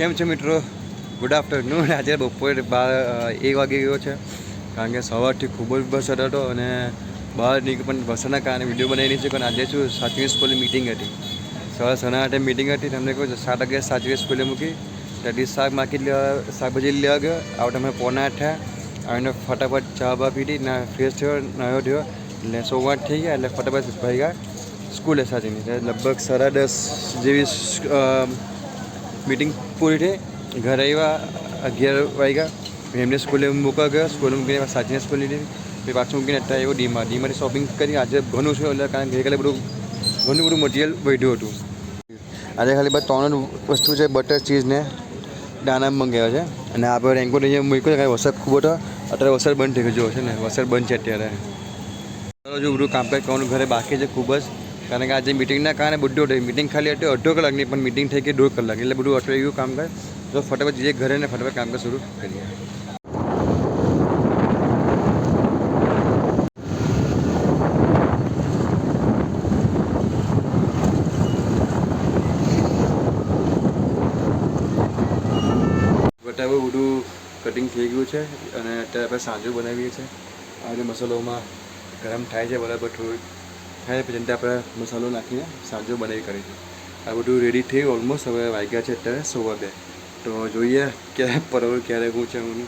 કેમ છે મિત્રો? ગુડ આફ્ટરનૂન આજે બપોરે બાર એક વાગે ગયો છે. કારણ કે સવારથી ખૂબ જ વરસાદ હતો અને બહાર નીકળ, પણ વરસાદના કારણે વીડિયો બનાવી નહીં છે પણ આજે શું સાતમી સ્કૂલની મિટિંગ હતી. સવારે સાડા આઠે મિટિંગ હતી. તમને કહું સાત વાગે સાતવી સ્કૂલે મૂકી. ત્યાંથી શાક માખી લેવા શાકભાજી લેવા ગયો આવડે અમે પોણા આઠ્યા આવીને ફટાફટ ચા બા પીધી. ના ફ્રેશ થયો, નાયો થયો. એટલે સોમવાર થઈ ગયા, એટલે ફટાફટ ભાઈ ગયા સ્કૂલે સાચીની લગભગ સાડા દસ જેવી મીટિંગ પૂરી થઈ. ઘરે આવ્યા અગિયાર વાગ્યા. એમને સ્કૂલે મૂકવા ગયો. સ્કૂલે મૂકીને સાચીને સ્કૂલ લીધી. પછી પાછું મૂકીને અત્યારે આવ્યો ડીમાં. ડીમાંથી શોપિંગ કરી. આજે ઘણું છે એટલે કારણ કે ગઈકાલે બધું ઘણું બધું મટીરિયલ વધ્યું હતું. આજે ખાલી બસ ત્રણ વસ્તુ છે. બટર ચીઝ ને દાણા મંગાવ્યા છે. અને આપણે રેન્કોટ અહીંયા મૂક્યો કારણ વરસાદ ખૂબ હતો. અત્યારે વરસાદ બંધ થઈ ગયો છે. ને. વરસાદ બંધ છે અત્યારે. હજુ બધું કામકાજ કરવાનું ઘરે બાકી છે. ખૂબ જ કારણ કે આજે મિટિંગના કારણે બધું મિટિંગ ખાલી હતી અડધો કલાકની પણ મિટિંગ થઈ ગઈ, દોઢ કલાક એટલે બધું અટવાઈ ગયું કામકાજ તો ફટાફટ જઈએ ઘરે ને ફટાફટ કામકાજ શરૂ કરીએ. બટાવું બધું કટિંગ થઈ ગયું છે અને અત્યારે આપણે સાંજું બનાવીએ છીએ. આજે મસાલોમાં ગરમ થાય છે બરાબર થોડું થાય પછી અંતે આપણે મસાલો નાખીને સાંજો બનાવી કરીશું આ બધું રેડી થઈ ઓલમોસ્ટ હવે વાગ્યા છે અત્યારે સવા બે. તો જોઈએ ક્યારે પરવળ ક્યારે હું છે હું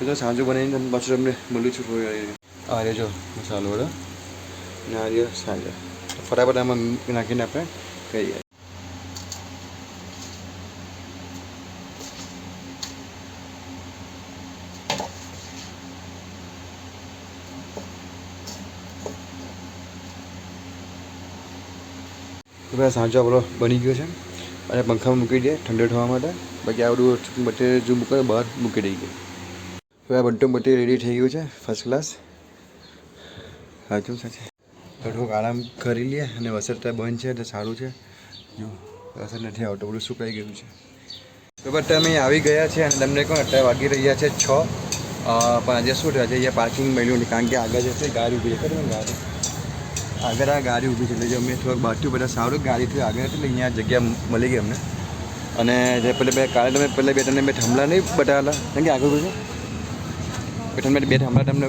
તો સાંજો બનાવીને પાછું તમને મળું છું થોડી આ રહ્યો જો મસાલો વડો અને આ રહ્યો સાંજો. ફટાફટ આમાં નાખીને આપણે કરીએ તો ભાઈ સાંજો આપણો બની ગયો છે. અને પંખામાં મૂકી દઈએ ઠંડો થવા માટે. બાકી આ બધું મટીરિયલ જો મૂકે બહાર મૂકી દઈએ. તો આ બધું મટીરિયલ રેડી થઈ ગયું છે ફર્સ્ટ ક્લાસ સાચું, સાચે. થોડુંક આરામ કરી લઈએ અને વસર ત્યાં બંધ છે એટલે સારું છે. જો, વસર નથી આવતો, બધું સુકાઈ ગયું છે. તો બટ અમે આવી ગયા છે અને તમને કહું અત્યારે વાગી રહ્યા છે છ. પણ આજે શું થયા છે અહીંયા પાર્કિંગ મળ્યું નહીં, કારણ કે આગળ જશે, ગાડી ઊભી કરી ગાડી. આગળ આ ગાડી ઊભી છે. એટલે જે અમે થોડુંક બાટ્યું બધા સારું ગાડીથી આગળ એટલે અહીંયા જગ્યા મળી ગઈ અમને. અને જે પેલે બે કાલે તમે પહેલાં બે તમને બે થાંભલા નહીં બતાવેલા? કેમ કે આગળ છે બે તમને બે થાંભલા તમને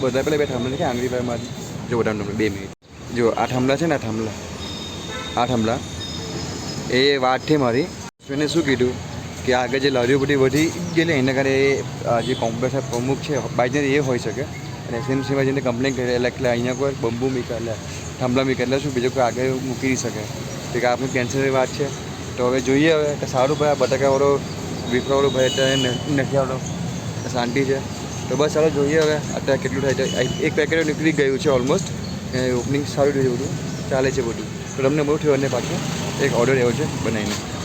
બધા પહેલાં બે થાંભલા છે. આંગળીભાઈ મારી. જો બધા તમને બે મિનિટ. જો આ થાંભલા છે ને આ થાંભલા. આ થાંભલા. એ વાત છે મારી. એને શું કીધું? કે આગળ જે લારીઓ બધી વધી ગયેલી, એના કારણે જે કોંગ્રેસના પ્રમુખ છે બાયચાન્સ એ હોઈ શકે. અને એસએમસીમાં જઈને કમ્પ્લેન કરી એટલે અહીંયા કોઈ બંબુ મીકા એટલે થાંભલા મીકા એટલે શું બીજું કોઈ આગળ મૂકી શકે. કે આપણી કેન્સરની વાત છે, તો હવે જોઈએ હવે કે સારું ભાઈ, આ બટાકાવાળો વિફરાવાળો ભાઈ અત્યારે નથી આવડો શાંતિ છે. તો બસ ચાલો જોઈએ હવે, અત્યારે કેટલું થાય છે. એક પેકેટ નીકળી ગયું છે ઓલમોસ્ટ ઓપનિંગ સારું રહ્યું બધું ચાલે છે બધું. તો તમને બહુ થયું, અને પાછો એક ઓર્ડર એવો છે બનાવીને.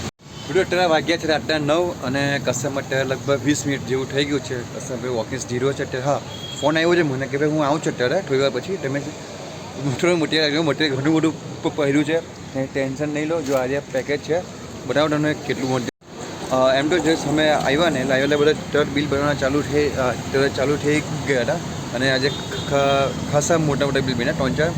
બધું અત્યારે વાગ્યા છે અત્યારે નવ અને કસ્ટમર અત્યારે લગભગ વીસ મિનિટ જેવું થઈ ગયું છે. કસ્ટમર વોકિંગ ઝીરો છે અત્યારે. હા ફોન આવ્યો છે મને કે ભાઈ હું આવું છું અત્યારે થોડી વાર પછી. તમે થોડું મટીરિયલ મટીરિયલ ઘણું બધું પહેર્યું છે. ટેન્શન નહીં લો, જો આજે પેકેજ છે બતાવો તમને કેટલું મોટું. એમ તો જે સમય આવ્યા ને, એટલે આવ્યા બધા તરત બિલ ભરવાના ચાલુ થઈ તરત ચાલુ થઈ ગયા હતા. અને આજે ખાસા મોટા મોટા બિલ બન્યા, ત્રણ ચાર.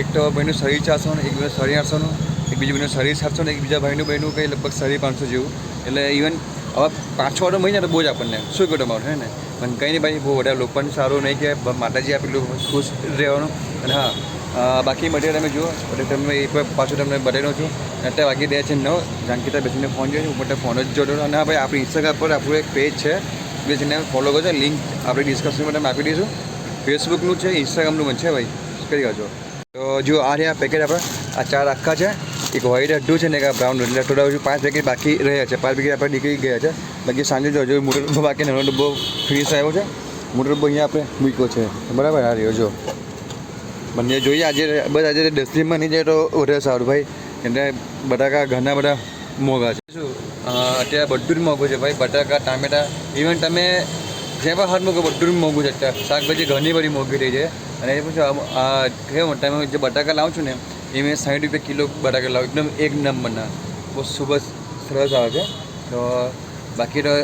એક તો ભાઈનું શરીર ચારસોનું, એક ભાઈનું શરીર આઠસોનું. એક બીજું ભાઈનું શરીર સાતસો ને એક બીજા ભાઈનું બહેનું કંઈ લગભગ શરીર પાંચસો જેવું. એટલે ઇવન હવે પાછો ઓર્ડર મળી બહુ જ આપણને. શું કહ્યું તમારું, હે ને? પણ કંઈ નહીં ભાઈ, બહુ વધારે લોકો પણ સારું નહીં કે માતાજી આપેલું ખુશ રહેવાનું. અને હા બાકી મટીરિયલ તમે જુઓ, એટલે તમે એક વાર પાછું તમને બતાવી દઉં છું. અત્યારે વાગી રહ્યા છે નવ. જાનકીતા બેસીને ફોન જોઈએ છે ઉપર ફોન જ જોડો અને હા ભાઈ, આપણી ઇન્સ્ટાગ્રામ પર આપણું એક પેજ છે. બે જેને ફોલો કરજો. લિંક આપણે ડિસ્કશનમાં તમે આપી દઈશું. ફેસબુકનું છે ઇન્સ્ટાગ્રામનું પણ છે ભાઈ. કરી કરજો તો જો આ રહ્યા પેકેટ આપણે. આ ચાર આખા છે. એક વ્હાઈટ અડધું છે ને એક બ્રાઉન એટલે થોડા હજુ પાંચ પેકેટ બાકી રહ્યા છે. પાંચ પેકેટ આપણે નીકળી ગયા છે. બાકી સાંજે જો હજુ મોટો ડબ્બો બાકી નાનો ડબ્બો ફિનિશ આવ્યો છે. મોટો ડબ્બો અહીંયા આપણે મૂક્યો છે. બરાબર? આ રહ્યો જો. બંને જોઈએ આજે બસ આજે ડસ્ટબિનમાં નહીં જાય તો વધારે સારું ભાઈ. કેમ કે બટાકા ઘણા બધા મોંઘા છે. શું? અ, અત્યારે બધું જ મોંઘું છે ભાઈ. બટાકા ટામેટા ઇવન તમે જે પણ હાથ મૂકો બધું જ મોંઘું છે. અત્યારે શાકભાજી ઘણી બધી મોંઘી થઈ છે. અને એ પૂછો આ કેવું? તમે જે બટાકા લાવું છું ને એ મેં સાઠ રૂપિયા કિલો બટાકા લાવું એકદમ એક નંબરના. બહુ ખૂબ જ સરસ આવે છે. તો બાકી તો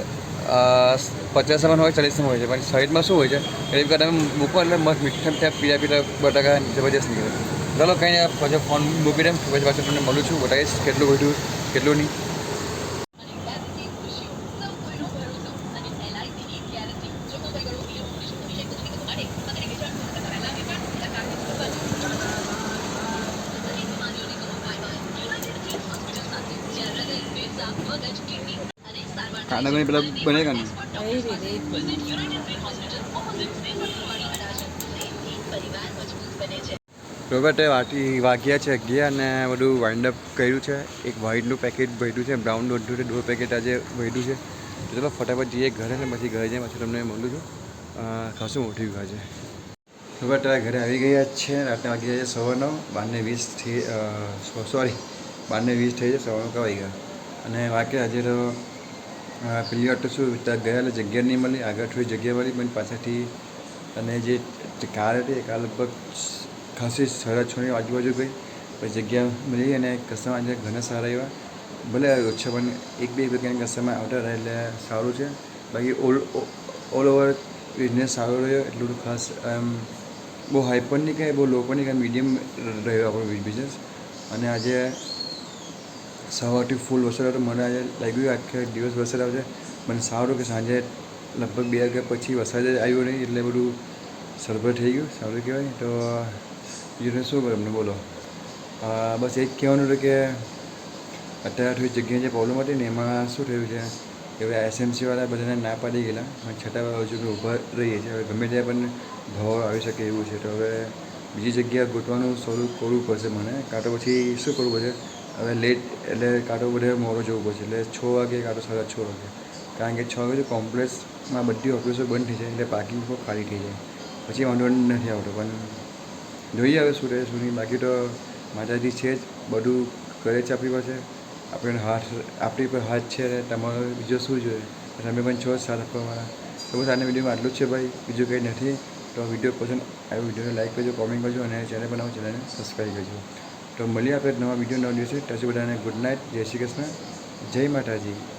પચાસમાં હોય ચાલીસમાં હોય છે. પણ સાઈડમાં શું હોય છે? એ વખતે તમે મૂકો એટલે મસ્ત મીઠા મીઠા પીળા પીળા બટાકા જબરજસ્ત નીકળે. ચાલો, કંઈ પછી ફોન મૂકી દે પછી પાછું તમને મળું છું. બતાવીશ કેટલું વધ્યું કેટલું નહીં કાંદા બને પેલા બનેગા ને એ રોબર્ટે વાટી વાગ્યા છે અગિયાર અને બધું વાઇન્ડ અપ કર્યું છે. એક વ્હાઈટનું પેકેટ ભર્યું છે બ્રાઉન દોઢું છે દોઢ પેકેટ આજે ભર્યું છે. તો ચલો ફટાફટ જઈએ ઘરે ને પછી ઘરે જઈએ, પછી તમને મળું છું. ખાસું મોટી ઘર છે. રોબર્ટ ઘરે આવી ગયા છે, રાતના વાગી ગયા છે સવારનો, બારને વીસ થઈ સોરી બારને વીસ થઈ છે સવા નવ કવાઈ ગયા. અને વાક્ય આજે તો પેલી વાર તો શું ત્યાં ગયેલા જગ્યા નહીં મળી. આગળ થોડી જગ્યા મળી પણ પાછળથી અને જે કાર હતી એ કાર લગભગ ખાસી સાડા છની આજુબાજુ ગઈ. પછી જગ્યા મળી અને કસ્ટમર આજે ઘણા સારા એવા. ભલે ઓછા, પણ એક બે રૂપિયાની કસ્ટમર આવતા રહે એટલે સારું છે. બાકી ઓલ ઓલ ઓવર બિઝનેસ સારો રહ્યો. એટલું ખાસ, એમ, બહુ હાઈ પણ નહીં કહે બહુ લો પણ નહીં કહે મીડિયમ રહ્યો આપણો બિઝનેસ. અને આજે સવારથી ફૂલ વરસાદ હતો મને આજે લાગ્યું આખે દિવસ વરસાદ આવશે. મને સારું કે સાંજે લગભગ બે વાગ્યા પછી વરસાદ જ આવ્યો નહીં એટલે બધું સરભર થઈ ગયું. સારું કહેવાય. તો બીજું શું કરે? તમને બોલો. બસ એ જ કહેવાનું હતું કે અત્યારે થોડી જગ્યાએ જે પ્રોબ્લેમ હતી ને એમાં શું થયું છે? હવે એસએમસીવાળા બધાને ના પાડી ગયેલા. પણ છતાં હજુ બી ઊભા રહીએ છીએ. હવે ગમે ત્યાં પણ ભાવ આવી શકે એવું છે. તો હવે બીજી જગ્યા ગોતવાનું શરૂ કરવું પડશે મને. કાં તો પછી શું કરવું પડશે? હવે લેટ એટલે કાંટો બધે મોડો જવું પડશે. એટલે છ વાગે કાંટો સાડા છ વાગે. કારણ કે છ વાગે કોમ્પ્લેક્સમાં બધી ઓફિસો બંધ થઈ જાય. એટલે પાર્કિંગ પણ ખાલી થઈ જાય. પછી વાંધો નથી આવતો. પણ જોઈએ હવે શું રહે, શું નહીં. બાકી તો માતાજી છે જ. બધું કરે છે આપણી પાસે. આપણે હાથ, આપણી પર હાથ છે અને તમારો બીજો શું જોઈએ? તમે પણ છો સાથ આપવાવાળા તો બસ આના વિડીયોમાં આટલું જ છે ભાઈ. બીજું કંઈ નથી. તો વીડિયો પસંદ આવ્યો, વિડીયોને લાઇક કરજો કોમેન્ટ કરજો અને ચેનલ બનાવો ચેનલને સબસ્ક્રાઈબ કરજો. તો મળીએ આપણે નવા વીડિયો નવા દિવસે ત્યાં બધાને ગુડ નાઇટ. જય શ્રી કૃષ્ણ. જય માતાજી.